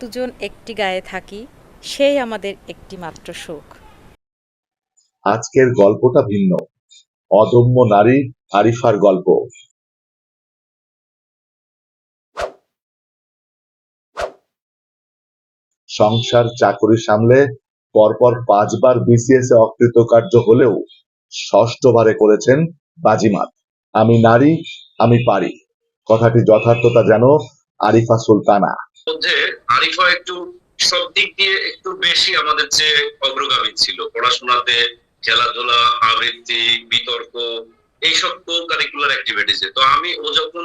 দুজন একটি গায়ে থাকি, সেই আমাদের একটি মাত্র সুখ। আজকের গল্পটা ভিন্ন। অদম্য নারী আরিফার গল্প। সংসার চাকরি সামলে পরপর পাঁচবার বিসিএস এ অকৃতকার্য হলেও ষষ্ঠবারে করেছেন বাজিমাত। আমি নারী, আমি পারি। কথাটি যথার্থতা যেন আরিফা সুলতানা। মধ্যে আরিফা একটু সব দিক দিয়ে একটু বেশি আমাদের চেয়ে অগ্রগামী ছিল। পড়াশোনাতে খেলাধুলা, আবৃত্তি, বিতর্ক, এইসব কো কারিকুলার অ্যাক্টিভিটিসে তো আমি, ও যখন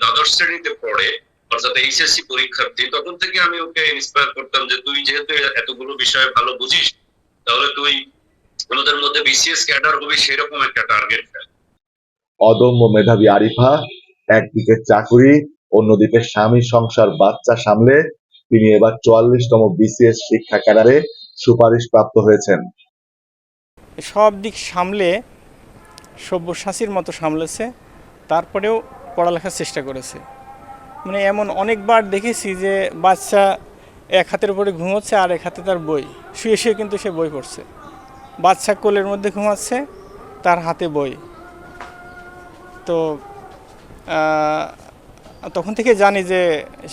দ্বাদশ শ্রেণীতে পড়ে, অর্থাৎ এইচএসসি পরীক্ষার্থী, তখন থেকে আমি ওকে ইন্সপায়ার করতাম যে, তুই যেহেতু এতগুলো বিষয়ে ভালো বুঝিস, তাহলে তুই আমাদের মধ্যে বিসিএস ক্যাডার হবি, সেরকম একটা টার্গেট অদম্য মেধাবী আরিফা, একদিকে চাকুরি অন্যদিকে স্বামী সংসার বাচ্চা সামলে তিনি এবার চুয়াল্লিশতম বিসিএস শিক্ষা ক্যাডারে সুপারিশ প্রাপ্ত হয়েছেন। সব দিক সামলে, সব্যসাচীর মতো সামলেছে, তারপরেও পড়ালেখার চেষ্টা করেছে। মানে এমন অনেকবার দেখেছি যে বাচ্চা এক হাতের উপরে ঘুমোচ্ছে আর এক হাতে তার বই। শুয়ে শুয়ে কিন্তু সে বই পড়ছে। বাচ্চা কোলের মধ্যে ঘুমাচ্ছে, তার হাতে বই। তো তখন থেকে জানি যে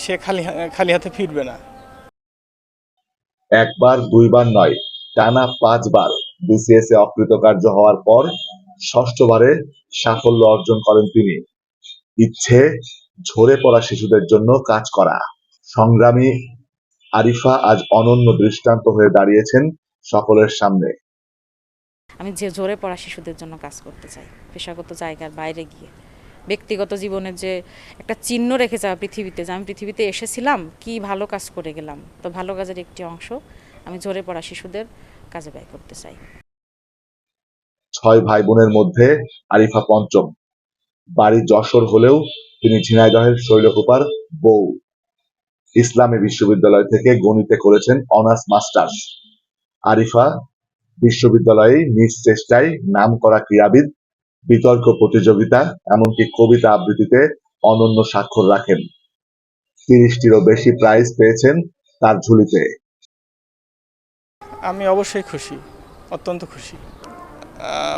সে খালি খালি হাতে ফিরবে না। একবার দুইবার নয় টানা পাঁচবার বিসিএস এ অকৃতকার্য হওয়ার পর ষষ্ঠবারে সাফল্য অর্জন করেন তিনি। ইচ্ছে ঝরে পড়া শিশুদের জন্য কাজ করা। সংগ্রামী আরিফা আজ অনন্য দৃষ্টান্ত হয়ে দাঁড়িয়েছেন সকলের সামনে। আমি যে জোরে পড়া শিশুদের জন্য কাজ করতে চাই পেশাগত জায়গার বাইরে গিয়ে। ব্যক্তিগত জীবনের যে একটা চিহ্ন রেখে যাওয়া পৃথিবীতে, যে আমি পৃথিবীতে এসেছিলাম, কি ভালো কাজ করে গেলাম। তো ভালো কাজের একটি অংশ আমি জোরে পড়া শিশুদের কাজে ব্যয় করতে চাই। ছয় ভাই বোনের মধ্যে আরিফা পঞ্চম। বাড়ি যশোর হলেও তিনি ঝিনাইদহের শৈলকুপার বউ। ইসলামী বিশ্ববিদ্যালয় থেকে গণিতে করেছেন অনার্স, মাস্টার্স। আরিফা বিশ্ববিদ্যালয়ে নিজ চেষ্টায় নাম করা ক্রীড়াবিদ বিতর্ক প্রতিযোগিতা, এমনকি কবিতা আবৃত্তিতে অনন্য স্বাক্ষর রাখেন। তিরিশটিরও বেশি প্রাইজ পেয়েছেন তার ঝুলিতে। আমি অবশ্যই খুশি, অত্যন্ত খুশি।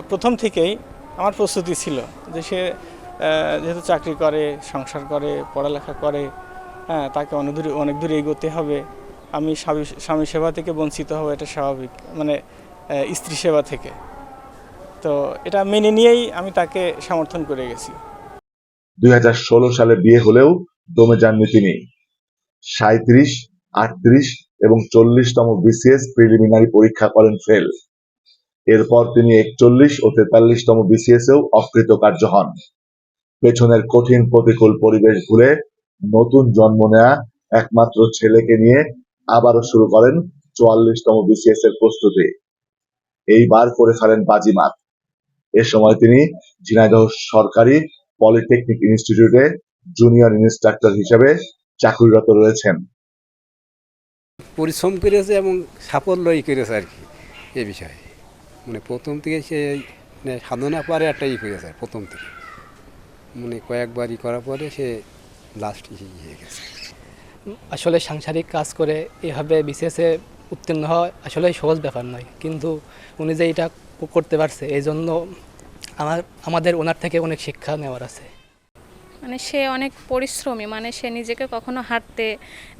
প্রথম থেকেই আমার প্রস্তুতি ছিল যে সে যেহেতু চাকরি করে, সংসার করে, পড়ালেখা করে হ্যাঁ তাকে অনেক দূরে অনেক দূরে এগোতে হবে। আমি স্বামী স্বামী সেবা থেকে বঞ্চিত হব, এটা স্বাভাবিক। মানে স্ত্রী সেবা থেকে। তো এটা মেনে নিয়েই আমি তাকে সমর্থন করে গেছি। দুই হাজার ষোলো সালে বিয়ে হলেও দমে যাননি তিনি। সাঁত্রিশ আটত্রিশ এবং চল্লিশতম বিসিএস প্রিলিমিনারি পরীক্ষা করেন ফেল। এরপর তিনি একচল্লিশ ও তেতাল্লিশতম বিসিএস এও অকৃতকার্য হন। পেছনের কঠিন প্রতিকূল পরিবেশ ভুলে নতুন জন্ম নেয়া একমাত্র ছেলেকে নিয়ে আবারও শুরু করেন চুয়াল্লিশতম বিসিএস এর প্রস্তুতি। এইবার করে ফেলেন বাজিমাত। এ সময় তিনি ঝিনাইদহ সরকারি পলিটেকনিক ইনস্টিটিউটে জুনিয়র ইনস্ট্রাক্টর হিসেবে চাকরিরত রয়েছেন। পরিশ্রম করেছে এবং সাফল্যই করেছে আর কি এ বিষয়ে। মানে প্রথম থেকে সে মানে সাধনা পারে একটা ই করেছে প্রথম থেকে। মানে কয়েকবার ই করার পরে সে লাস্ট হয়ে গেছে। আসলে সাংসারিক কাজ করে এভাবে বিশেষে উত্তীর্ণ হওয়া আসলে সহজ ব্যাপার নয়। কিন্তু উনি যে এটা করতে পারছে এই জন্য আমার আমাদের ওনার থেকে অনেক শিক্ষা নেওয়ার আছে। মানে সে অনেক পরিশ্রমী মানে সে নিজেকে কখনো হাঁটতে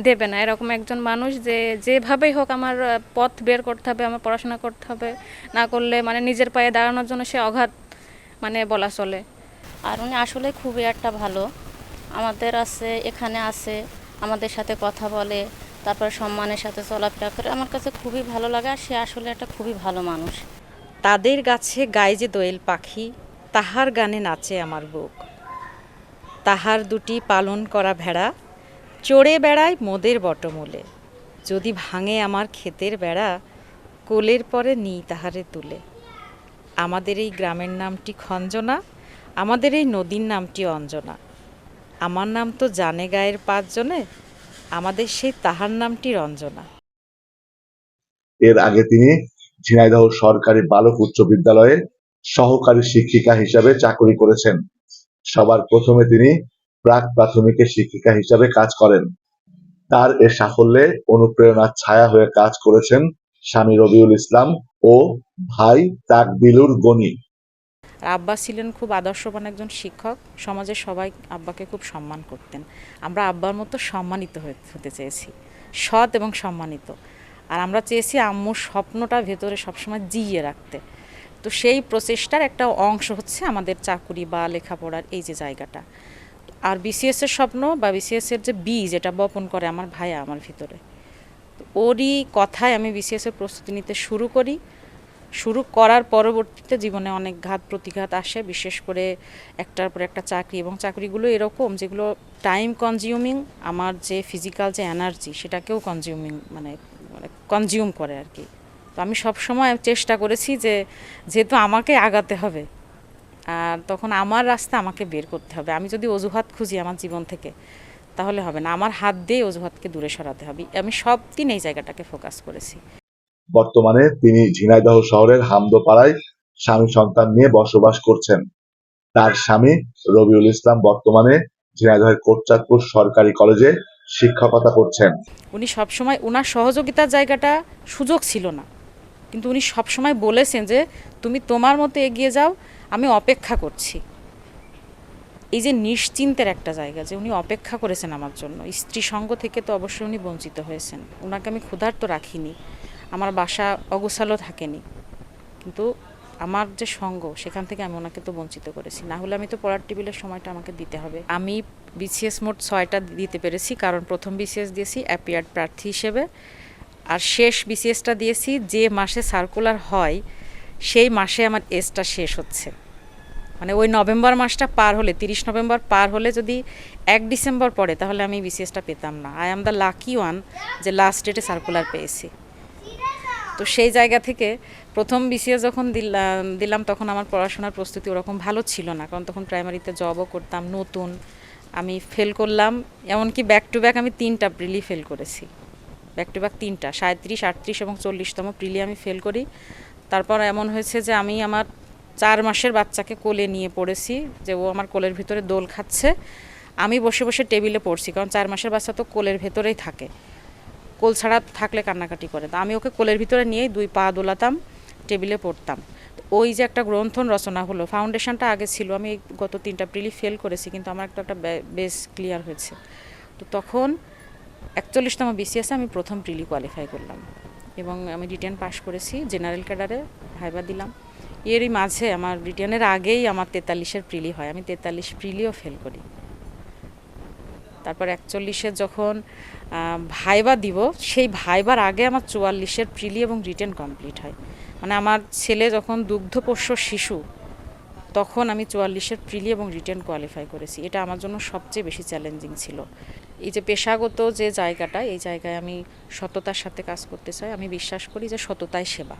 দেবে না। এরকম একজন মানুষ যে যেভাবেই হোক আমার পথ বের করতে হবে আমার পড়াশোনা করতে হবে না করলে মানে নিজের পায়ে দাঁড়ানোর জন্য সে অঘাত মানে বলা চলে। আর উনি আসলে খুবই একটা ভালো। আমাদের আছে এখানে আছে আমাদের সাথে কথা বলে তারপর সম্মানের সাথে চলাফেরা করে। আমার কাছে খুবই ভালো লাগে আর সে আসলে একটা খুবই ভালো মানুষ। তাদের গাছে গায়ে যে দোয়েল পাখি, তাহার গানে নাচে আমার বুক। তাহার দুটি পালন করা ভেড়া, চড়ে বেড়ায় মোদের বটমূলে। যদি ভাঙে আমার ক্ষেতের বেড়া, কোলের পরে নিই তাহারে তুলে। আমাদের এই গ্রামের নামটি খঞ্জনা, আমাদের এই নদীর নামটি অঞ্জনা। আমার নাম তো জানে গায়ের পাঁচজনে, আমাদের সেই তাহার নামটি রঞ্জনা। এর আগে তিনি ঝিনাইদহ সরকারি বালক উচ্চ বিদ্যালয়ে সহকারী শিক্ষিকা হিসাবে চাকরি করেছেন। সবার প্রথমে তিনি প্রাক প্রাথমিকের শিক্ষিকা হিসাবে কাজ করেন। তার এ সাফল্যে অনুপ্রেরণার ছায়া হয়ে কাজ করেছেন স্বামী রবিউল ইসলাম ও ভাই তাকদিলুর গনি। আব্বা ছিলেন খুব আদর্শবান একজন শিক্ষক। সমাজের সবাই আব্বাকে খুব সম্মান করতেন। আমরা আব্বার মতো সম্মানিত হতে চেয়েছি। সৎ এবং সম্মানিত। আর আমরা চেয়েছি আম্মুর স্বপ্নটা ভেতরে সবসময় জিইয়ে রাখতে। তো সেই প্রচেষ্টার একটা অংশ হচ্ছে আমাদের চাকুরি বা লেখাপড়ার এই যে জায়গাটা। আর বিসিএস এর স্বপ্ন বা বিসিএস এর যে বীজ এটা বপন করে আমার ভাইয়া আমার ভিতরে। ওরই কথায় আমি বিসিএস এর প্রস্তুতি নিতে শুরু করি। শুরু করার পরবর্তীতে জীবনে অনেক ঘাত প্রতিঘাত আসে, বিশেষ করে একটার পর একটা চাকরি এবং চাকরিগুলো এরকম যেগুলো টাইম কনজিউমিং আমার যে ফিজিক্যাল যে এনার্জি সেটাকেও কনজিউমিং মানে কনজিউম করে আর কি। তো আমি সবসময় চেষ্টা করেছি যে যেহেতু আমাকে আগাতে হবে আর তখন আমার রাস্তা আমাকে বের করতে হবে। আমি যদি অজুহাত খুঁজি আমার জীবন থেকে, তাহলে হবে না। আমার হাত দিয়ে অজুহাতকে দূরে সরাতে হবে। আমি সব দিন এই জায়গাটাকে ফোকাস করেছি। বর্তমানে তিনি ঝিনাইদহ শহরের হামদোপাড়ায় স্বামী সন্তান নিয়ে বসবাস করছেন। তার স্বামী রবিউল ইসলাম বর্তমানে ঝিনাইদহের কোটচাঁদপুর সরকারি কলেজে শিক্ষকতা করছেন। উনি সবসময় ওনার সহযোগিতার জায়গাটা সুযোগ ছিল না। কিন্তু উনি সবসময় বলেছেন যে, তুমি তোমার মতো এগিয়ে যাও, আমি অপেক্ষা করছি। এই যে নিশ্চিন্তের একটা জায়গা যে উনি অপেক্ষা করেছেন আমার জন্য। স্ত্রী সঙ্গ থেকে তো অবশ্যই উনি বঞ্চিত হয়েছেন। ওনাকে আমি ক্ষুধার্ত রাখিনি। আমার বাসা অগোছালো থাকেনি। কিন্তু আমার যে সঙ্গ, সেখান থেকে আমি ওনাকে তো বঞ্চিত করেছি। না হলে আমি তো পড়ার টেবিলের সময়টা আমাকে দিতে হবে। আমি বিসিএস মোট ছয়টা দিতে পেরেছি, কারণ প্রথম বিসিএস দিয়েছি অ্যাপিয়ার্ড প্রার্থী হিসেবে। আর শেষ বিসিএসটা দিয়েছি যে মাসে সার্কুলার হয়, সেই মাসে আমার এজটা শেষ হচ্ছে। মানে ওই নভেম্বর মাসটা পার হলে, তিরিশ নভেম্বর পার হলে যদি এক ডিসেম্বর পড়ে, তাহলে আমি বিসিএসটা পেতাম না। I am the lucky one যে লাস্ট ডেটে সার্কুলার পেয়েছি। তো সেই জায়গা থেকে প্রথম বিসিএস যখন দিলাম দিলাম তখন আমার পড়াশোনার প্রস্তুতি ওরকম ভালো ছিল না, কারণ তখন প্রাইমারিতে জবও করতাম, নতুন। আমি ফেল করলাম, এমনকি ব্যাক টু ব্যাক আমি তিনটা প্রিলি ফেল করেছি। ব্যাক টু ব্যাক তিনটা সাঁত্রিশ আটত্রিশ এবং চল্লিশতম প্রিলি আমি ফেল করি। তারপর এমন হয়েছে যে আমি আমার চার মাসের বাচ্চাকে কোলে নিয়ে পড়েছি, যে ও আমার কোলের ভিতরে দোল খাচ্ছে। আমি বসে বসে টেবিলে পড়ছি, কারণ চার মাসের বাচ্চা তো কোলের ভেতরেই থাকে। কোল ছাড়া থাকলে কান্নাকাটি করে। তো আমি ওকে কোলের ভিতরে নিয়েই দুই পা দোলাতাম, টেবিলে পড়তাম। ওই যে একটা গ্রন্থন রচনা হলো ফাউন্ডেশনটা আগে ছিল, আমি গত তিনটা প্রিলি ফেল করেছি, কিন্তু আমার একটা একটা বেস ক্লিয়ার হয়েছে। তো তখন একচল্লিশতম বিসিএসে আমি প্রথম প্রিলি কোয়ালিফাই করলাম এবং আমি রিটেন পাশ করেছি জেনারেল ক্যাডারে ভাইবা দিলাম। এরই মাঝে আমার রিটেনের আগেই আমার তেতাল্লিশের প্রিলি হয়, আমি তেতাল্লিশ প্রিলিও ফেল করি। তারপর একচল্লিশে যখন ভাইবা দিব, সেই ভাইবার আগে আমার চুয়াল্লিশের প্রিলি এবং রিটেন কমপ্লিট হয়। মানে আমার ছেলে যখন দুগ্ধপোষ্য শিশু, তখন আমি চুয়াল্লিশের প্রিলি এবং রিটেন কোয়ালিফাই করেছি। এটা আমার জন্য সবচেয়ে বেশি চ্যালেঞ্জিং ছিল। এই যে পেশাগত যে জায়গাটা, এই জায়গায় আমি সততার সাথে কাজ করতে চাই, আমি বিশ্বাস করি যে সততাই সেবা।